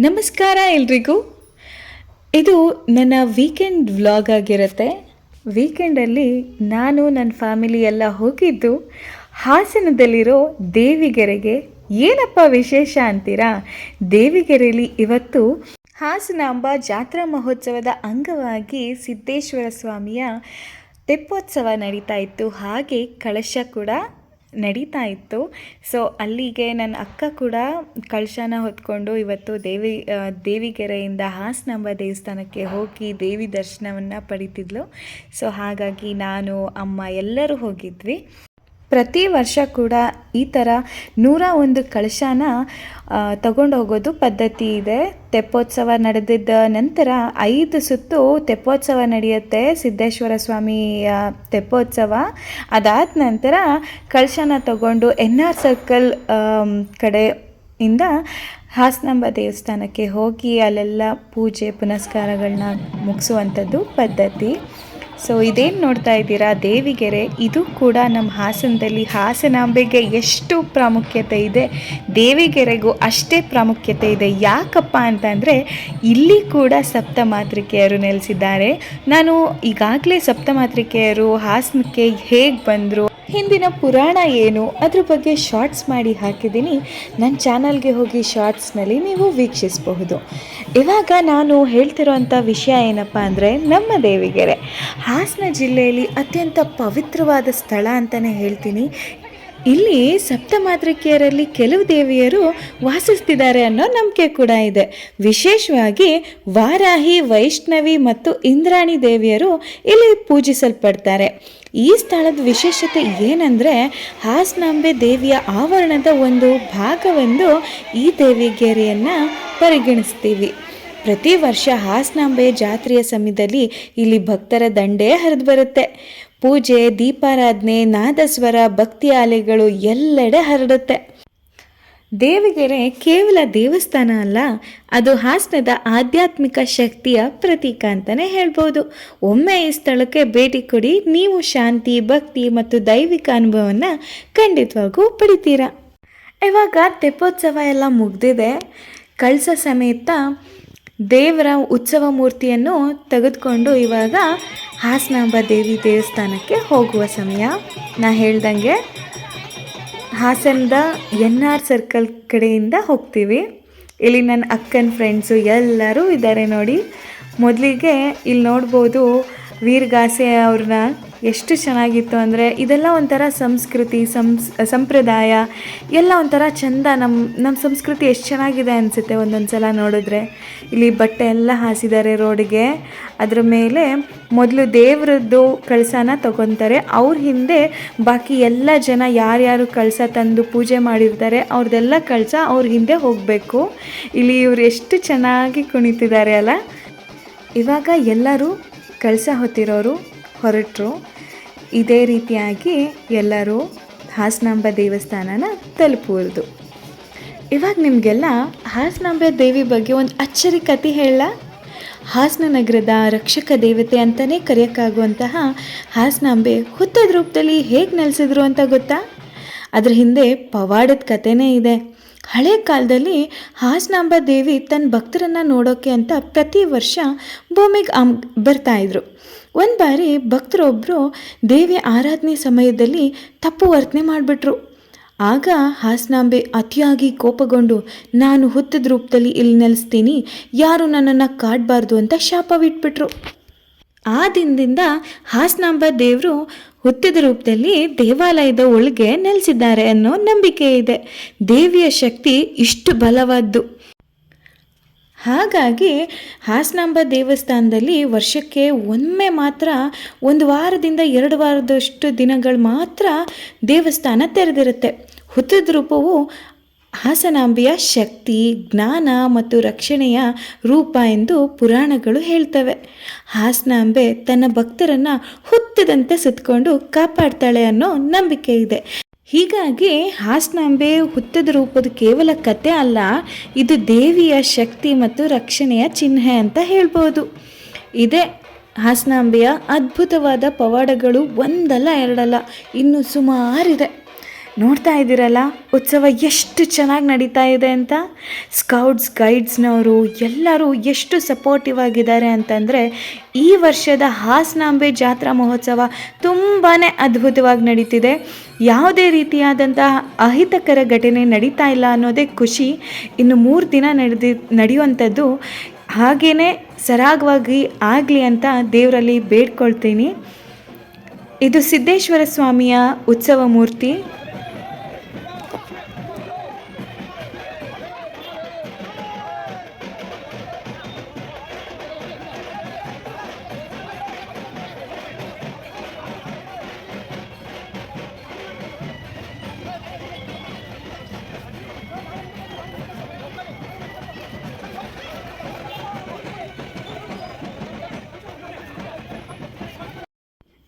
ನಮಸ್ಕಾರ ಎಲ್ರಿಗೂ. ಇದು ನನ್ನ ವೀಕೆಂಡ್ ವ್ಲಾಗ್ ಆಗಿರುತ್ತೆ. ವೀಕೆಂಡಲ್ಲಿ ನಾನು ನನ್ನ ಫ್ಯಾಮಿಲಿ ಎಲ್ಲ ಹೋಗಿದ್ದು, ಹಾಸನದಲ್ಲಿರೋ ದೇವಿಗೆರೆಗೆ. ಏನಪ್ಪ ವಿಶೇಷ ಅಂತೀರಾ? ದೇವಿಗೆರೆಯಲ್ಲಿ ಇವತ್ತು ಹಾಸನಾಂಬ ಜಾತ್ರಾ ಮಹೋತ್ಸವದ ಅಂಗವಾಗಿ ಸಿದ್ದೇಶ್ವರ ಸ್ವಾಮಿಯ ತೆಪ್ಪೋತ್ಸವ ನಡೀತಾ ಇತ್ತು. ಹಾಗೆ ಕಳಶ ಕೂಡ ನಡೀತಾ ಇತ್ತು. ಸೊ ಅಲ್ಲಿಗೆ ನನ್ನ ಅಕ್ಕ ಕೂಡ ಕಳಶನ ಹೊತ್ಕೊಂಡು ಇವತ್ತು ದೇವಿ ದೇವಿಗೆರೆಯಿಂದ ಹಾಸನಾಂಬ ದೇವಸ್ಥಾನಕ್ಕೆ ಹೋಗಿ ದೇವಿ ದರ್ಶನವನ್ನು ಪಡಿತಿದ್ಲು. ಸೊ ಹಾಗಾಗಿ ನಾನು, ಅಮ್ಮ ಎಲ್ಲರೂ ಹೋಗಿದ್ವಿ. ಪ್ರತಿ ವರ್ಷ ಕೂಡ ಈ ಥರ ನೂರ ಒಂದು ಕಳಶನ ತಗೊಂಡು ಹೋಗೋದು ಪದ್ಧತಿ ಇದೆ. ತೆಪ್ಪೋತ್ಸವ ನಡೆದಿದ್ದ ನಂತರ ಐದು ಸುತ್ತು ತೆಪ್ಪೋತ್ಸವ ನಡೆಯುತ್ತೆ. ಸಿದ್ದೇಶ್ವರ ಸ್ವಾಮಿಯ ತೆಪ್ಪೋತ್ಸವ. ಅದಾದ ನಂತರ ಕಳಶನ ತಗೊಂಡು ಎನ್ ಆರ್ ಸರ್ಕಲ್ ಕಡೆಯಿಂದ ಹಾಸನಾಂಬ ದೇವಸ್ಥಾನಕ್ಕೆ ಹೋಗಿ ಅಲ್ಲೆಲ್ಲ ಪೂಜೆ ಪುನಸ್ಕಾರಗಳನ್ನ ಮುಗಿಸುವಂಥದ್ದು ಪದ್ಧತಿ. ಸೊ ಇದೇನು ನೋಡ್ತಾ ಇದ್ದೀರಾ? ದೇವಿಗೆರೆ, ಇದು ಕೂಡ ನಮ್ಮ ಹಾಸನದಲ್ಲಿ ಹಾಸನಾಂಬೆಗೆ ಎಷ್ಟು ಪ್ರಾಮುಖ್ಯತೆ ಇದೆ. ದೇವಿಗೆರೆಗೂ ಅಷ್ಟೇ ಪ್ರಾಮುಖ್ಯತೆ ಇದೆ. ಯಾಕಪ್ಪ ಅಂತಂದರೆ ಇಲ್ಲಿ ಕೂಡ ಸಪ್ತಮಾತೃಕೆಯರು ನೆಲೆಸಿದ್ದಾರೆ. ನಾನು ಈಗಾಗಲೇ ಸಪ್ತಮಾತೃಕೆಯರು ಹಾಸನಕ್ಕೆ ಹೇಗೆ ಬಂದರು? ಹಿಂದಿನ ಪುರಾಣ ಏನು? ಅದ್ರ ಬಗ್ಗೆ ಶಾರ್ಟ್ಸ್ ಮಾಡಿ ಹಾಕಿದ್ದೀನಿ. ನನ್ನ ಚಾನಲ್ಗೆ ಹೋಗಿ ಶಾರ್ಟ್ಸ್ನಲ್ಲಿ ನೀವು ವೀಕ್ಷಿಸಬಹುದು. ಇವಾಗ ನಾನು ಹೇಳ್ತಿರೋಂಥ ವಿಷಯ ಏನಪ್ಪ ಅಂದರೆ ನಮ್ಮ ದೇವಿಗೆರೆ. ಹಾಸನ ಜಿಲ್ಲೆಯಲ್ಲಿ ಅತ್ಯಂತ ಪವಿತ್ರವಾದ ಸ್ಥಳ ಅಂತಲೇ ಹೇಳ್ತೀನಿ. ಇಲ್ಲಿ ಸಪ್ತಮಾತೃಕೆಯರಲ್ಲಿ ಕೆಲವು ದೇವಿಯರು ವಾಸಿಸ್ತಿದ್ದಾರೆ ಅನ್ನೋ ನಂಬಿಕೆ ಕೂಡ ಇದೆ. ವಿಶೇಷವಾಗಿ ವಾರಾಹಿ, ವೈಷ್ಣವಿ ಮತ್ತು ಇಂದ್ರಾಣಿ ದೇವಿಯರು ಇಲ್ಲಿ ಪೂಜಿಸಲ್ಪಡ್ತಾರೆ. ಈ ಸ್ಥಳದ ವಿಶೇಷತೆ ಏನಂದರೆ ಹಾಸನಾಂಬೆ ದೇವಿಯ ಆವರಣದ ಒಂದು ಭಾಗವೆಂದು ಈ ದೇವಿಗೇರಿಯನ್ನು ಪರಿಗಣಿಸ್ತೀವಿ. ಪ್ರತಿ ವರ್ಷ ಹಾಸನಾಂಬೆ ಜಾತ್ರೆಯ ಸಮಯದಲ್ಲಿ ಇಲ್ಲಿ ಭಕ್ತರ ದಂಡೇ ಹರಿದು ಬರುತ್ತೆ. ಪೂಜೆ, ದೀಪಾರಾಧನೆ, ನಾದಸ್ವರ, ಭಕ್ತಿ ಆಲೆಗಳು ಎಲ್ಲೆಡೆ ಹರಡುತ್ತೆ. ದೇವಿಗೆರೆ ಕೇವಲ ದೇವಸ್ಥಾನ ಅಲ್ಲ, ಅದು ಹಾಸನದ ಆಧ್ಯಾತ್ಮಿಕ ಶಕ್ತಿಯ ಪ್ರತೀಕ ಅಂತಲೇ ಹೇಳ್ಬೋದು. ಒಮ್ಮೆ ಈ ಸ್ಥಳಕ್ಕೆ ಭೇಟಿ ಕೊಡಿ, ನೀವು ಶಾಂತಿ, ಭಕ್ತಿ ಮತ್ತು ದೈವಿಕ ಅನುಭವವನ್ನು ಖಂಡಿತವಾಗೂ ಪಡಿತೀರಾ. ಇವಾಗ ತೆಪ್ಪೋತ್ಸವ ಎಲ್ಲ ಮುಗ್ದಿದೆ. ಕಳಸ ಸಮೇತ ದೇವರ ಉತ್ಸವ ಮೂರ್ತಿಯನ್ನು ತೆಗೆದುಕೊಂಡು ಇವಾಗ ಹಾಸನಾಂಬ ದೇವಿ ದೇವಸ್ಥಾನಕ್ಕೆ ಹೋಗುವ ಸಮಯ. ನಾ ಹೇಳ್ದಂಗೆ ಹಾಸನದ ಎನ್ ಆರ್ ಸರ್ಕಲ್ ಕಡೆಯಿಂದ ಹೋಗ್ತೀವಿ. ಇಲ್ಲಿ ನನ್ನ ಅಕ್ಕನ ಫ್ರೆಂಡ್ಸು ಎಲ್ಲರೂ ಇದ್ದಾರೆ ನೋಡಿ. ಮೊದಲಿಗೆ ಇಲ್ಲಿ ನೋಡ್ಬೋದು ವೀರಗಾಸೆ ಅವ್ರನ್ನ ಎಷ್ಟು ಚೆನ್ನಾಗಿತ್ತು ಅಂದರೆ ಇದೆಲ್ಲ ಒಂಥರ ಸಂಸ್ಕೃತಿ, ಸಂಸ್, ಸಂಪ್ರದಾಯ, ಎಲ್ಲ ಒಂಥರ ಚಂದ ನಮ್ಮ ನಮ್ಮ ಸಂಸ್ಕೃತಿ ಎಷ್ಟು ಚೆನ್ನಾಗಿದೆ ಅನಿಸುತ್ತೆ ಒಂದೊಂದು ಸಲ ನೋಡಿದ್ರೆ. ಇಲ್ಲಿ ಬಟ್ಟೆ ಎಲ್ಲ ಹಾಸಿದ್ದಾರೆ ರೋಡಿಗೆ. ಅದರ ಮೇಲೆ ಮೊದಲು ದೇವರದ್ದು ಕಳಸನ ತಗೊತಾರೆ. ಅವ್ರ ಹಿಂದೆ ಬಾಕಿ ಎಲ್ಲ ಜನ ಯಾರ್ಯಾರು ಕಳಸ ತಂದು ಪೂಜೆ ಮಾಡಿರ್ತಾರೆ ಅವ್ರದ್ದೆಲ್ಲ ಕಳಸ ಅವ್ರ ಹಿಂದೆ ಹೋಗಬೇಕು. ಇಲ್ಲಿ ಇವ್ರು ಎಷ್ಟು ಚೆನ್ನಾಗಿ ಕುಣಿತಿದ್ದಾರೆ ಅಲ್ಲ. ಇವಾಗ ಎಲ್ಲರೂ ಕಳಸ ಹೊತ್ತಿರೋರು ಹೊರಟರು. ಇದೇ ರೀತಿಯಾಗಿ ಎಲ್ಲರೂ ಹಾಸನಾಂಬ ದೇವಸ್ಥಾನನ ತಲುಪುವುದು. ಇವಾಗ ನಿಮಗೆಲ್ಲ ಹಾಸನಾಂಬ ದೇವಿ ಬಗ್ಗೆ ಒಂದು ಅಚ್ಚರಿ ಕತೆ ಹೇಳ ಹಾಸನ ನಗರದ ರಕ್ಷಕ ದೇವತೆ ಅಂತಲೇ ಕರೆಯೋಕ್ಕಾಗುವಂತಹ ಹಾಸನಾಂಬೆ ಹುತ್ತದ ರೂಪದಲ್ಲಿ ಹೇಗೆ ನೆಲೆಸಿದ್ರು ಅಂತ ಗೊತ್ತಾ? ಅದರ ಹಿಂದೆ ಪವಾಡದ ಕಥೆನೇ ಇದೆ. ಹಳೆ ಕಾಲದಲ್ಲಿ ಹಾಸನಾಂಬ ದೇವಿ ತನ್ನ ಭಕ್ತರನ್ನು ನೋಡೋಕ್ಕೆ ಅಂತ ಪ್ರತಿ ವರ್ಷ ಭೂಮಿಗೆ ಅಮ್ ಬರ್ತಾ ಇದ್ರು. ಒಂದು ಬಾರಿ ಭಕ್ತರೊಬ್ಬರು ದೇವಿ ಆರಾಧನೆ ಸಮಯದಲ್ಲಿ ತಪ್ಪು ವರ್ತನೆ ಮಾಡಿಬಿಟ್ರು. ಆಗ ಹಾಸನಾಂಬೆ ಅತಿಯಾಗಿ ಕೋಪಗೊಂಡು, ನಾನು ಹುತ್ತದ ರೂಪದಲ್ಲಿ ಇಲ್ಲಿ ನೆಲೆಸ್ತೀನಿ, ಯಾರು ನನ್ನನ್ನು ಕಾಡಬಾರ್ದು ಅಂತ ಶಾಪವಿಟ್ಬಿಟ್ರು. ಆ ದಿನದಿಂದ ಹಾಸನಾಂಬ ದೇವರು ಹುತ್ತಿದ ರೂಪದಲ್ಲಿ ದೇವಾಲಯದ ಒಳಗೆ ನೆಲೆಸಿದ್ದಾರೆ ಅನ್ನೋ ನಂಬಿಕೆ ಇದೆ. ದೇವಿಯ ಶಕ್ತಿ ಇಷ್ಟು ಬಲವಾದ್ದು. ಹಾಗಾಗಿ ಹಾಸನಾಂಬ ದೇವಸ್ಥಾನದಲ್ಲಿ ವರ್ಷಕ್ಕೆ ಒಮ್ಮೆ ಮಾತ್ರ, ಒಂದು ವಾರದಿಂದ ಎರಡು ವಾರದಷ್ಟು ದಿನಗಳು ಮಾತ್ರ ದೇವಸ್ಥಾನ ತೆರೆದಿರುತ್ತೆ. ಹುತ್ತದ ರೂಪವು ಹಾಸನಾಂಬೆಯ ಶಕ್ತಿ, ಜ್ಞಾನ ಮತ್ತು ರಕ್ಷಣೆಯ ರೂಪ ಎಂದು ಪುರಾಣಗಳು ಹೇಳ್ತವೆ. ಹಾಸನಾಂಬೆ ತನ್ನ ಭಕ್ತರನ್ನು ಹುತ್ತದಂತೆ ಸುತ್ತಕೊಂಡು ಕಾಪಾಡ್ತಾಳೆ ಅನ್ನೋ ನಂಬಿಕೆ ಇದೆ. ಹೀಗಾಗಿ ಹಾಸನಾಂಬೆ ಹುತ್ತದ ರೂಪದ ಕೇವಲ ಕತೆ ಅಲ್ಲ, ಇದು ದೇವಿಯ ಶಕ್ತಿ ಮತ್ತು ರಕ್ಷಣೆಯ ಚಿಹ್ನೆ ಅಂತ ಹೇಳ್ಬೋದು. ಇದೇ ಹಾಸನಾಂಬೆಯ ಅದ್ಭುತವಾದ ಪವಾಡಗಳು ಒಂದಲ್ಲ ಎರಡಲ್ಲ, ಇನ್ನು ಸುಮಾರಿದೆ. ನೋಡ್ತಾ ಇದ್ದೀರಲ್ಲ? ಉತ್ಸವ ಎಷ್ಟು ಚೆನ್ನಾಗಿ ನಡೀತಾ ಇದೆ ಅಂತ? ಸ್ಕೌಟ್ಸ್ ಗೈಡ್ಸ್ನವರು ಎಲ್ಲರೂ ಎಷ್ಟು ಸಪೋರ್ಟಿವ್ ಆಗಿದ್ದಾರೆ ಅಂತಂದರೆ, ಈ ವರ್ಷದ ಹಾಸನಾಂಬೆ ಜಾತ್ರಾ ಮಹೋತ್ಸವ ತುಂಬಾ ಅದ್ಭುತವಾಗಿ ನಡೀತಿದೆ. ಯಾವುದೇ ರೀತಿಯಾದಂತಹ ಅಹಿತಕರ ಘಟನೆ ನಡೀತಾ ಇಲ್ಲ ಅನ್ನೋದೇ ಖುಷಿ. ಇನ್ನು ಮೂರು ದಿನ ನಡೆದಿ, ನಡೆಯುವಂಥದ್ದು ಹಾಗೇ ಸರಾಗವಾಗಿ ಆಗಲಿ ಅಂತ ದೇವರಲ್ಲಿ ಬೇಡ್ಕೊಳ್ತೀನಿ. ಇದು ಸಿದ್ದೇಶ್ವರ ಸ್ವಾಮಿಯ ಉತ್ಸವ ಮೂರ್ತಿ.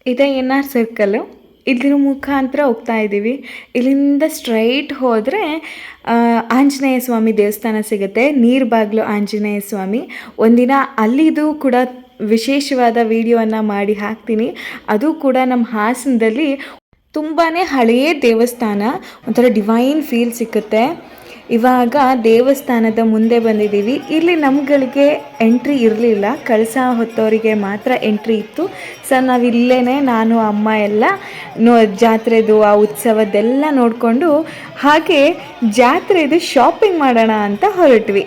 ಇದೆ ಎನ್ ಆರ್ ಸರ್ಕಲ್ಲು ಇದ್ರ ಮುಖಾಂತರ ಹೋಗ್ತಾ ಇದ್ದೀವಿ ಇಲ್ಲಿಂದ ಸ್ಟ್ರೈಟ್ ಹೋದರೆ ಆಂಜನೇಯ ಸ್ವಾಮಿ ದೇವಸ್ಥಾನ ಸಿಗುತ್ತೆ. ನೀರ್ಬಾಗ್ಲು ಆಂಜನೇಯ ಸ್ವಾಮಿ. ಒಂದಿನ ಅಲ್ಲಿದು ಕೂಡ ವಿಶೇಷವಾದ ವಿಡಿಯೋವನ್ನು ಮಾಡಿ ಹಾಕ್ತೀನಿ. ಅದು ಕೂಡ ನಮ್ಮ ಹಾಸನದಲ್ಲಿ ತುಂಬಾ ಹಳೆಯ ದೇವಸ್ಥಾನ. ಒಂಥರ ಡಿವೈನ್ ಫೀಲ್ ಸಿಕ್ಕುತ್ತೆ. ಇವಾಗ ದೇವಸ್ಥಾನದ ಮುಂದೆ ಬಂದಿದ್ದೀವಿ. ಇಲ್ಲಿ ನಮ್ಗಳಿಗೆ ಎಂಟ್ರಿ ಇರಲಿಲ್ಲ. ಕಳಸ ಹೊತ್ತವರಿಗೆ ಮಾತ್ರ ಎಂಟ್ರಿ ಇತ್ತು. ಸೊ ನಾವು ಇಲ್ಲೇ ನಾನು, ಅಮ್ಮ ಎಲ್ಲ ನೋ, ಜಾತ್ರೆದು, ಆ ಉತ್ಸವದ್ದೆಲ್ಲ ನೋಡಿಕೊಂಡು ಹಾಗೆ ಜಾತ್ರೆದು ಶಾಪಿಂಗ್ ಮಾಡೋಣ ಅಂತ ಹೊರಟ್ವಿ.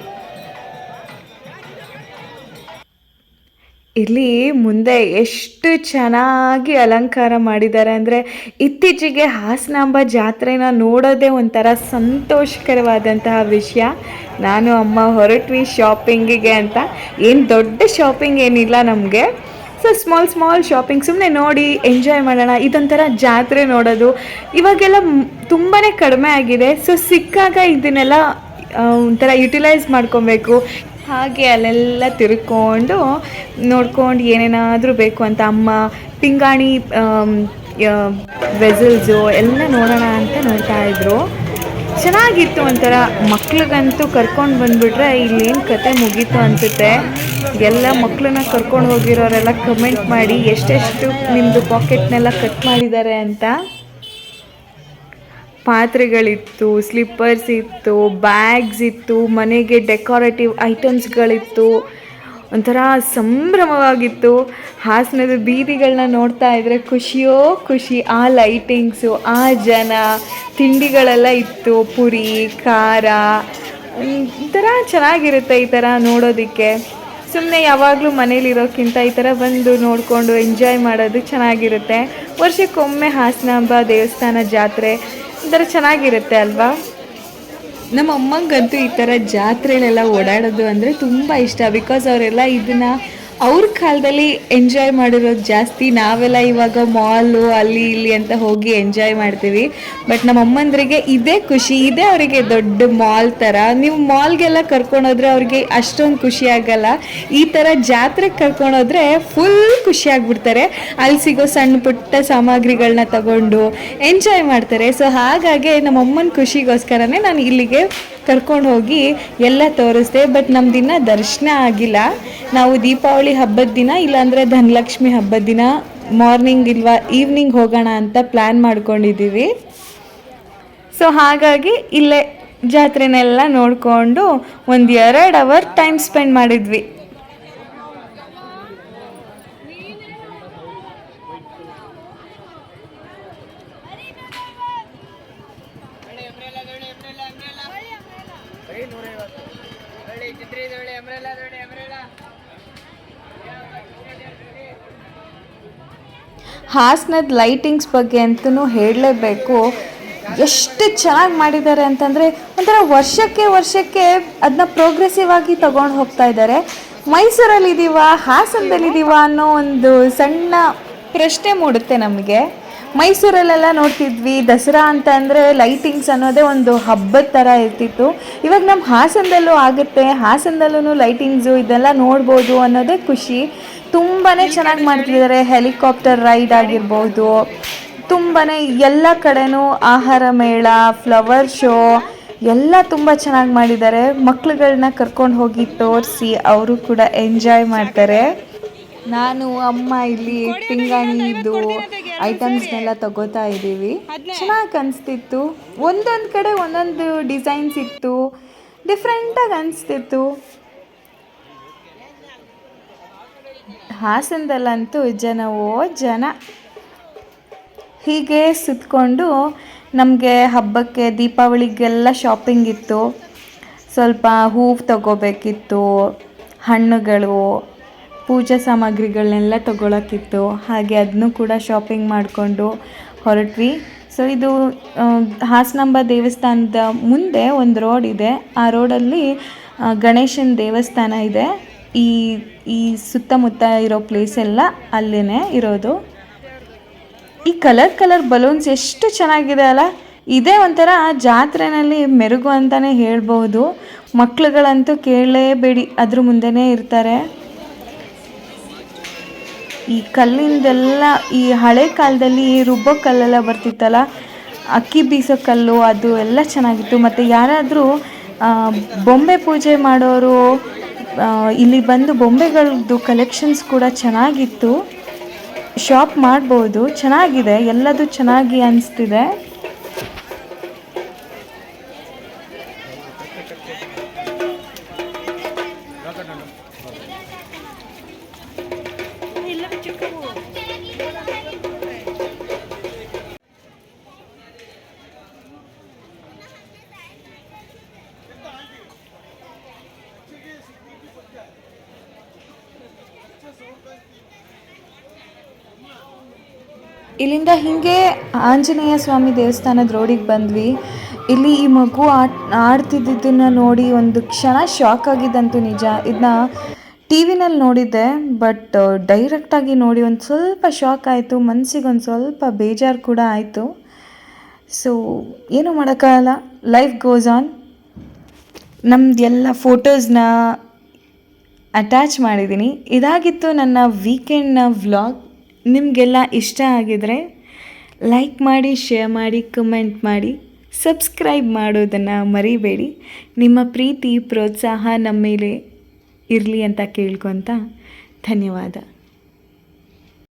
ಇಲ್ಲಿ ಮುಂದೆ ಎಷ್ಟು ಚೆನ್ನಾಗಿ ಅಲಂಕಾರ ಮಾಡಿದ್ದಾರೆ ಅಂದರೆ ಇತ್ತೀಚೆಗೆ ಹಾಸನಾಂಬ ಜಾತ್ರೆನ ನೋಡೋದೇ ಒಂಥರ ಸಂತೋಷಕರವಾದಂತಹ ವಿಷಯ. ನಾನು, ಅಮ್ಮ ಹೊರಟ್ವಿ ಶಾಪಿಂಗಿಗೆ ಅಂತ. ಏನು ದೊಡ್ಡ ಶಾಪಿಂಗ್ ಏನಿಲ್ಲ ನಮಗೆ. ಸೊ ಸ್ಮಾಲ್ ಸ್ಮಾಲ್ ಶಾಪಿಂಗ್ ಸುಮ್ಮನೆ ನೋಡಿ ಎಂಜಾಯ್ ಮಾಡೋಣ. ಇದೊಂಥರ ಜಾತ್ರೆ ನೋಡೋದು. ಇವಾಗೆಲ್ಲ ತುಂಬಾ ಕಡಿಮೆ ಆಗಿದೆ. ಸೊ ಸಿಕ್ಕಾಗ ಇದನ್ನೆಲ್ಲ ಒಂಥರ ಯುಟಿಲೈಸ್ ಮಾಡ್ಕೊಬೇಕು. ಹಾಗೆ ಅಲ್ಲೆಲ್ಲ ತಿರ್ಕೊಂಡು ನೋಡ್ಕೊಂಡು ಏನೇನಾದರೂ ಬೇಕು ಅಂತ ಅಮ್ಮ, ಪಿಂಗಾಣಿ ವೆಸಲ್ಸು ಎಲ್ಲ ನೋಡೋಣ ಅಂತ ನೋಡ್ತಾ ಇದ್ರು. ಚೆನ್ನಾಗಿತ್ತು ಒಂಥರ. ಮಕ್ಳಿಗಂತೂ ಕರ್ಕೊಂಡು ಬಂದ್ಬಿಟ್ರೆ ಇಲ್ಲೇನು ಕತೆ ಮುಗೀತು ಅನಿಸುತ್ತೆ. ಎಲ್ಲ ಮಕ್ಕಳನ್ನ ಕರ್ಕೊಂಡು ಹೋಗಿರೋರೆಲ್ಲ ಕಮೆಂಟ್ ಮಾಡಿ ಎಷ್ಟೆಷ್ಟು ನಿಮ್ಮದು ಪಾಕೆಟ್ನೆಲ್ಲ ಕಟ್ ಮಾಡಿದ್ದಾರೆ ಅಂತ. ಪಾತ್ರೆಗಳಿತ್ತು ಸ್ಲಿಪ್ಪರ್ಸ್ ಇತ್ತು ಬ್ಯಾಗ್ಸ್ ಇತ್ತು, ಮನೆಗೆ ಡೆಕೋರೇಟಿವ್ ಐಟಮ್ಸ್ಗಳಿತ್ತು ಒಂಥರ ಸಂಭ್ರಮವಾಗಿತ್ತು. ಹಾಸನದ ಬೀದಿಗಳನ್ನ ನೋಡ್ತಾ ಇದ್ದರೆ ಖುಷಿಯೋ ಖುಷಿ, ಆ ಲೈಟಿಂಗ್ಸು ಆ ಜನ, ತಿಂಡಿಗಳೆಲ್ಲ ಇತ್ತು, ಪುರಿ, ಖಾರ, ಒಂಥರ ಚೆನ್ನಾಗಿರುತ್ತೆ ಈ ಥರ ನೋಡೋದಕ್ಕೆ. ಸುಮ್ಮನೆ ಯಾವಾಗಲೂ ಮನೇಲಿರೋಕ್ಕಿಂತ ಈ ಥರ ಬಂದು ನೋಡಿಕೊಂಡು ಎಂಜಾಯ್ ಮಾಡೋದು ಚೆನ್ನಾಗಿರುತ್ತೆ. ವರ್ಷಕ್ಕೊಮ್ಮೆ ಹಾಸನಾಂಬ ದೇವಸ್ಥಾನ ಜಾತ್ರೆ ಒಂಥರ ಚೆನ್ನಾಗಿರುತ್ತೆ ಅಲ್ವಾ? ನಮ್ಮ ಅಮ್ಮಂಗಂತೂ ಈ ಥರ ಜಾತ್ರೆಲೆಲ್ಲ ಓಡಾಡೋದು ಅಂದರೆ ತುಂಬ ಇಷ್ಟ ಬಿಕಾಸ್ ಅವರೆಲ್ಲ ಇದನ್ನು ಅವ್ರ ಕಾಲದಲ್ಲಿ ಎಂಜಾಯ್ ಮಾಡಿರೋದು ಜಾಸ್ತಿ ನಾವೆಲ್ಲ ಇವಾಗ ಮಾಲು ಅಲ್ಲಿ, ಇಲ್ಲಿ ಅಂತ ಹೋಗಿ ಎಂಜಾಯ್ ಮಾಡ್ತೀವಿ. ಬಟ್ ನಮ್ಮ ಅಮ್ಮಂದ್ರಿಗೆ ಇದೇ ಖುಷಿ, ಇದೇ ಅವರಿಗೆ ದೊಡ್ಡ ಮಾಲ್ ಥರ ನೀವು ಮಾಲ್ಗೆಲ್ಲ ಕರ್ಕೊಂಡೋದ್ರೆ ಅವ್ರಿಗೆ ಅಷ್ಟೊಂದು ಖುಷಿ ಆಗಲ್ಲ. ಈ ಥರ ಜಾತ್ರೆಗೆ ಕರ್ಕೊಂಡೋದ್ರೆ ಫುಲ್ ಖುಷಿ ಆಗ್ಬಿಡ್ತಾರೆ. ಅಲ್ಲಿ ಸಿಗೋ ಸಣ್ಣ ಪುಟ್ಟ ಸಾಮಗ್ರಿಗಳನ್ನ ತಗೊಂಡು ಎಂಜಾಯ್ ಮಾಡ್ತಾರೆ. ಸೊ ಹಾಗಾಗಿ ನಮ್ಮ ಅಮ್ಮನ ಖುಷಿಗೋಸ್ಕರನೇ ನಾನು ಇಲ್ಲಿಗೆ ಕರ್ಕೊಂಡು ಹೋಗಿ ಎಲ್ಲ ತೋರಿಸ್ದೆ ಬಟ್ ನಮ್ಮ ದಿನ ದರ್ಶನ ಆಗಿಲ್ಲ. ನಾವು ದೀಪಾವಳಿ ಹಬ್ಬದ ದಿನ, ಇಲ್ಲಾಂದರೆ ಧನಲಕ್ಷ್ಮಿ ಹಬ್ಬದ ದಿನ ಮಾರ್ನಿಂಗ್ ಇಲ್ವಾ ಈವ್ನಿಂಗ್ ಹೋಗೋಣ ಅಂತ ಪ್ಲ್ಯಾನ್ ಮಾಡ್ಕೊಂಡಿದ್ದೀವಿ. ಸೊ ಹಾಗಾಗಿ ಇಲ್ಲೇ ಜಾತ್ರೆನೆಲ್ಲ ನೋಡಿಕೊಂಡು ಒಂದು ಎರಡು ಅವರ್ ಟೈಮ್ ಸ್ಪೆಂಡ್ ಮಾಡಿದ್ವಿ. ಹಾಸನದ ಲೈಟಿಂಗ್ಸ್ ಬಗ್ಗೆ ಅಂತೂ ಹೇಳಲೇಬೇಕು. ಎಷ್ಟು ಚೆನ್ನಾಗಿ ಮಾಡಿದ್ದಾರೆ ಅಂತಂದರೆ ಒಂಥರ ವರ್ಷಕ್ಕೆ ವರ್ಷಕ್ಕೆ ಅದನ್ನ ಪ್ರೋಗ್ರೆಸಿವ್ ಆಗಿ ತಗೊಂಡು ಹೋಗ್ತಾ ಇದ್ದಾರೆ. ಮೈಸೂರಲ್ಲಿ ಇದೀವ ಹಾಸನದಲ್ಲಿದ್ದೀವ ಅನ್ನೋ ಒಂದು ಸಣ್ಣ ಪ್ರಶ್ನೆ ಮೂಡುತ್ತೆ ನಮಗೆ. ಮೈಸೂರಲ್ಲೆಲ್ಲ ನೋಡ್ತಿದ್ವಿ. ದಸರಾ ಅಂತ ಅಂದರೆ ಲೈಟಿಂಗ್ಸ್ ಅನ್ನೋದೇ ಒಂದು ಹಬ್ಬದ ಥರ ಇರ್ತಿತ್ತು. ಇವಾಗ ನಮ್ಮ ಹಾಸನದಲ್ಲೂ ಆಗುತ್ತೆ. ಹಾಸನದಲ್ಲೂ ಲೈಟಿಂಗ್ಸು ಇದೆಲ್ಲ ನೋಡ್ಬೋದು ಅನ್ನೋದೇ ಖುಷಿ. ತುಂಬಾ ಚೆನ್ನಾಗಿ ಮಾಡ್ತಿದ್ದಾರೆ. ಹೆಲಿಕಾಪ್ಟರ್ ರೈಡ್ ಆಗಿರ್ಬೋದು. ತುಂಬಾ ಎಲ್ಲ ಕಡೆನೂ ಆಹಾರ ಮೇಳ ಫ್ಲವರ್ ಶೋ ಎಲ್ಲ ತುಂಬ ಚೆನ್ನಾಗಿ ಮಾಡಿದ್ದಾರೆ. ಮಕ್ಳುಗಳನ್ನ ಕರ್ಕೊಂಡು ಹೋಗಿ ತೋರಿಸಿ, ಅವರು ಕೂಡ ಎಂಜಾಯ್ ಮಾಡ್ತಾರೆ. ನಾನು ಅಮ್ಮ ಇಲ್ಲಿ ಪಿಂಗಾಣಿದು ಐಟಮ್ಸ್ನೆಲ್ಲ ತಗೋತಾ ಇದ್ದೀವಿ. ಚೆನ್ನಾಗಿ ಅನಿಸ್ತಿತ್ತು. ಒಂದೊಂದು ಕಡೆ ಒಂದೊಂದು ಡಿಸೈನ್ಸ್ ಇತ್ತು. ಡಿಫ್ರೆಂಟಾಗಿ ಅನಿಸ್ತಿತ್ತು. ಹಾಸನದಲ್ಲಂತೂ ಜನವೋ ಜನ. ಹೀಗೆ ಸುತ್ತಕೊಂಡು ನಮಗೆ ಹಬ್ಬಕ್ಕೆ ದೀಪಾವಳಿಗೆಲ್ಲ ಶಾಪಿಂಗ್ ಇತ್ತು. ಸ್ವಲ್ಪ ಹೂವು ತಗೋಬೇಕಿತ್ತು ಹಣ್ಣುಗಳು ಪೂಜಾ ಸಾಮಗ್ರಿಗಳನ್ನೆಲ್ಲ ತೊಗೊಳಕ್ಕಿತ್ತು ಹಾಗೆ ಅದನ್ನು ಕೂಡ ಶಾಪಿಂಗ್ ಮಾಡಿಕೊಂಡು ಹೊರಟ್ವಿ. ಸೊ ಇದು ಹಾಸನಾಂಬ ದೇವಸ್ಥಾನದ ಮುಂದೆ ಒಂದು ರೋಡ್ ಇದೆ. ಆ ರೋಡಲ್ಲಿ ಗಣೇಶನ ದೇವಸ್ಥಾನ ಇದೆ. ಈ ಈ ಸುತ್ತಮುತ್ತ ಇರೋ ಪ್ಲೇಸ್ ಎಲ್ಲ ಅಲ್ಲೇ ಇರೋದು. ಈ ಕಲರ್ ಕಲರ್ ಬಲೂನ್ಸ್ ಎಷ್ಟು ಚೆನ್ನಾಗಿದೆ ಅಲ್ಲ? ಇದೇ ಒಂಥರ ಜಾತ್ರೆನಲ್ಲಿ ಮೆರುಗು ಅಂತಲೇ ಹೇಳ್ಬೋದು. ಮಕ್ಕಳುಗಳಂತೂ ಕೇಳಲೇಬೇಡಿ. ಅದ್ರ ಮುಂದೆನೇ ಇರ್ತಾರೆ. ಈ ಕಲ್ಲಿಂದೆಲ್ಲ, ಈ ಹಳೆ ಕಾಲದಲ್ಲಿ ರುಬ್ಬೋ ಕಲ್ಲೆಲ್ಲ ಬರ್ತಿತ್ತಲ್ಲ? ಅಕ್ಕಿ ಬೀಸೋ ಕಲ್ಲು, ಅದು ಎಲ್ಲ ಚೆನ್ನಾಗಿತ್ತು. ಮತ್ತು ಯಾರಾದರೂ ಬೊಂಬೆ ಪೂಜೆ ಮಾಡೋರು ಇಲ್ಲಿ ಬಂದು ಬೊಂಬೆಗಳದ್ದು ಕಲೆಕ್ಷನ್ಸ್ ಕೂಡ ಚೆನ್ನಾಗಿತ್ತು. ಶಾಪ್ ಮಾಡ್ಬೋದು. ಚೆನ್ನಾಗಿದೆ. ಎಲ್ಲದು ಚೆನ್ನಾಗಿ ಅನಿಸ್ತಿದೆ. ಇಲ್ಲಿಂದ ಹಿಂಗೆ ಆಂಜನೇಯ ಸ್ವಾಮಿ ದೇವಸ್ಥಾನದ ರೋಡಿಗೆ ಬಂದ್ವಿ. ಇಲ್ಲಿ ಈ ಮಗು ಆಟ ಆಡ್ತಿದ್ದನ್ನು ನೋಡಿ ಒಂದು ಕ್ಷಣ ಶಾಕ್ ಆಗಿದ್ದಂತೂ ನಿಜ. ಇದನ್ನ ಟಿ ವಿನಲ್ಲಿ ನೋಡಿದ್ದೆ ಬಟ್ ಡೈರೆಕ್ಟಾಗಿ ನೋಡಿ ಒಂದು ಸ್ವಲ್ಪ ಶಾಕ್ ಆಯಿತು. ಮನಸ್ಸಿಗೆ ಒಂದು ಸ್ವಲ್ಪ ಬೇಜಾರು ಕೂಡ ಆಯಿತು. ಸೊ ಏನೂ ಮಾಡೋಕ್ಕಾಗಲ್ಲ. ಲೈಫ್ ಗೋಸ್ ಆನ್ ನಮ್ದು ಎಲ್ಲ ಫೋಟೋಸ್ನ ಅಟ್ಯಾಚ್ ಮಾಡಿದ್ದೀನಿ ಇದಾಗಿತ್ತು ನನ್ನ ವೀಕೆಂಡ್ನ ವ್ಲಾಗ್ ನಿಮಗೆಲ್ಲ ಇಷ್ಟ ಆಗಿದರೆ ಲೈಕ್ ಮಾಡಿ ಶೇರ್ ಮಾಡಿ ಕಮೆಂಟ್ ಮಾಡಿ ಸಬ್ಸ್ಕ್ರೈಬ್ ಮಾಡೋದನ್ನು ಮರಿಬೇಡಿ. ನಿಮ್ಮ ಪ್ರೀತಿ, ಪ್ರೋತ್ಸಾಹ ನಮ್ಮ ಮೇಲೆ ಇರಲಿ ಅಂತ ಕೇಳ್ಕೊತ ಧನ್ಯವಾದ.